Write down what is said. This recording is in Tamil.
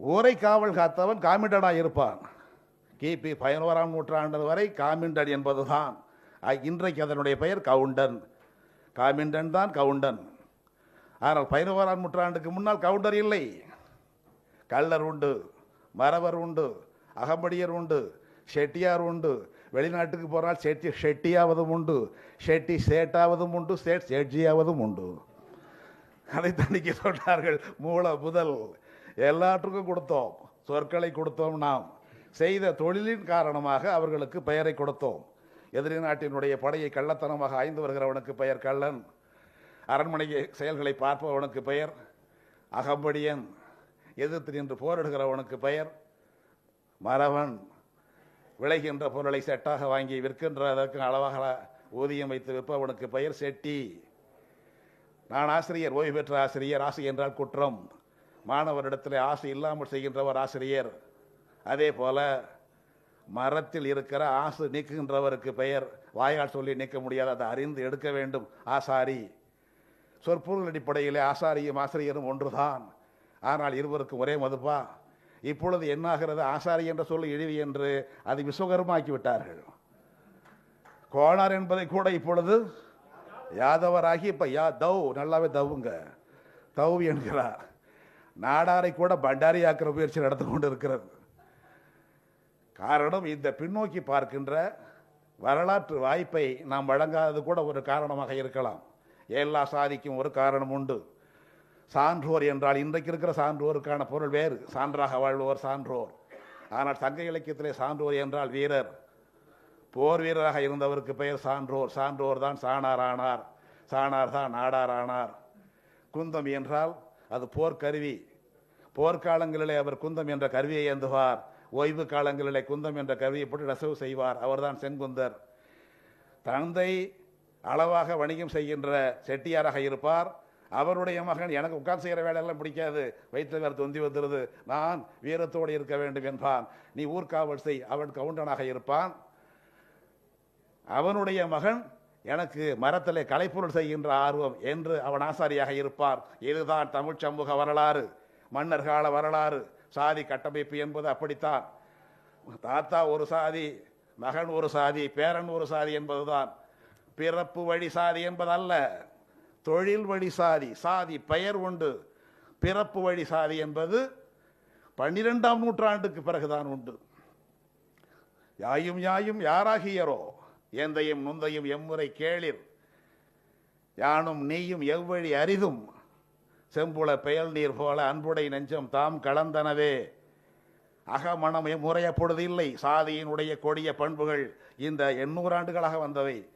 ஊரை காவல் காத்தவன் காமிண்டனா இருப்பான். கிபி பதினோராம் நூற்றாண்டு வரை காமிண்டன் என்பதுதான். இன்றைக்கு அதனுடைய பெயர் கவுண்டன். காமிண்டன் தான் கவுண்டன். ஆனால் பதினோராம் நூற்றாண்டுக்கு முன்னால் கவுண்டர் இல்லை. கள்ளர் உண்டு மறவர் உண்டு அகம்படியர் உண்டு செட்டியார் உண்டு. வெளிநாட்டுக்கு போனால் செட்டி ஷெட்டியாவதும் உண்டு ஷெட்டி சேட்டாவதும் உண்டு சேட் சேட்ஜியாவதும் உண்டு. அதை தணிக்க சொன்னார்கள் மூல முதல். எல்லாற்றுக்கும் கொடுத்தோம். சொற்களை கொடுத்தோம் நாம். செய்த தொழிலின் காரணமாக அவர்களுக்கு பெயரை கொடுத்தோம். எதிரி நாட்டினுடைய படையை கள்ளத்தனமாக ஆய்ந்து வருகிறவனுக்கு பெயர் கள்ளன். அரண்மனை செயல்களை பார்ப்பவனுக்கு பெயர் அகம்படியன். எதிர்த்து நின்று போரிடுகிறவனுக்கு பெயர் மறவன் விளைகின்ற பொருளை செட்டாக வாங்கி விற்கின்றதற்கு அளவாக ஊதியம் வைத்து விற்பவனுக்கு பெயர் செட்டி. நான் ஆசிரியர் ஓய்வு பெற்ற ஆசிரியர் ஆசை என்றால் குற்றம். மாணவரிடத்தில் ஆசை இல்லாமல் செய்கின்றவர் ஆசிரியர். அதே போல மரத்தில் இருக்கிற ஆசு நீக்குகின்றவருக்கு பெயர். வாயால் சொல்லி நீக்க முடியாது அதை அறிந்து எடுக்க வேண்டும். ஆசாரி. சொற்பொருள் அடிப்படையிலே ஆசாரியும் ஆசிரியரும் ஒன்றுதான். ஆனால் இருவருக்கும் ஒரே மதுப்பா இப்பொழுது என்னாகிறது? ஆசாரி என்ற சொல் இழிவு என்று அதை விஸ்வகரமாக்கி விட்டார்கள் கோணார் என்பதை கூட இப்பொழுது யாதவராகி இப்ப யா தவ் நல்லாவே தவுங்க. தவ் என்கிறார். நாடாரை கூட பண்டாரி ஆக்கிற முயற்சி நடந்து கொண்டு இருக்கிறது காரணம் இந்த பின்னோக்கி பார்க்கின்ற வரலாற்று வாய்ப்பை நாம் வழங்காதது கூட ஒரு காரணமாக இருக்கலாம். எல்லா சாதிக்கும் ஒரு காரணம் உண்டு. சான்றோர் என்றால் இன்றைக்கு இருக்கிற சான்றோருக்கான பொருள் வேறு. சான்றாக வாழ்வோர் சான்றோர். ஆனால் சங்க இலக்கியத்திலே சான்றோர் என்றால் வீரர். போர் வீரராக இருந்தவருக்கு பெயர் சான்றோர். சான்றோர் தான் சாணார் ஆனார் சாணார் தான் நாடார் ஆனார் குந்தம் என்றால் அது போர்க்கருவி போர்க்காலங்களிலே அவர் குந்தம் என்ற கருவியை ஏந்துவார். ஓய்வு காலங்களிலே குந்தம் என்ற கருவியை போட்டு நெசவு செய்வார். அவர்தான் செங்குந்தர். தந்தை அளவாக வணிகம் செய்கின்ற செட்டியாராக இருப்பார். அவருடைய மகன் எனக்கு உட்கார்ந்து செய்கிற வேலையெல்லாம் பிடிக்காது. வயிற்று வேறு தொந்தி வந்துடுது. நான் வீரத்தோடு இருக்க வேண்டும் என்பான். நீ ஊர்காவல் செய். அவன் கவுண்டனாக இருப்பான். அவனுடைய மகன் எனக்கு மரத்திலே கலைப்பொருள் செய்கின்ற ஆர்வம் என்று அவன் ஆசாரியாக இருப்பார். இதுதான் தமிழ் சமூக வரலாறு. மன்னர் கால வரலாறு. சாதி கட்டமைப்பு என்பது அப்படித்தான். தாத்தா ஒரு சாதி மகன் ஒரு சாதி பேரன் ஒரு சாதி என்பதுதான். பிறப்பு வழி சாதி என்பதல்ல தொழில் வழி சாதி சாதி பெயர் உண்டு. பிறப்பு வழி சாதி என்பது பன்னிரெண்டாம் நூற்றாண்டுக்கு பிறகுதான் உண்டு. யாயும் யாயும் யாராகியரோ எந்தையும் நுந்தையும் எம்முறை கேளிர். யானும் நீயும் எவ்வழி அரிதும். செம்புல பெயல் நீர் போல அன்புடை நெஞ்சம் தாம் கலந்தனவே. அகமணம் முறையப்படுவதில்லை சாதியினுடைய கொடிய பண்புகள் இந்த எண்ணூறு ஆண்டுகளாக வந்தவை.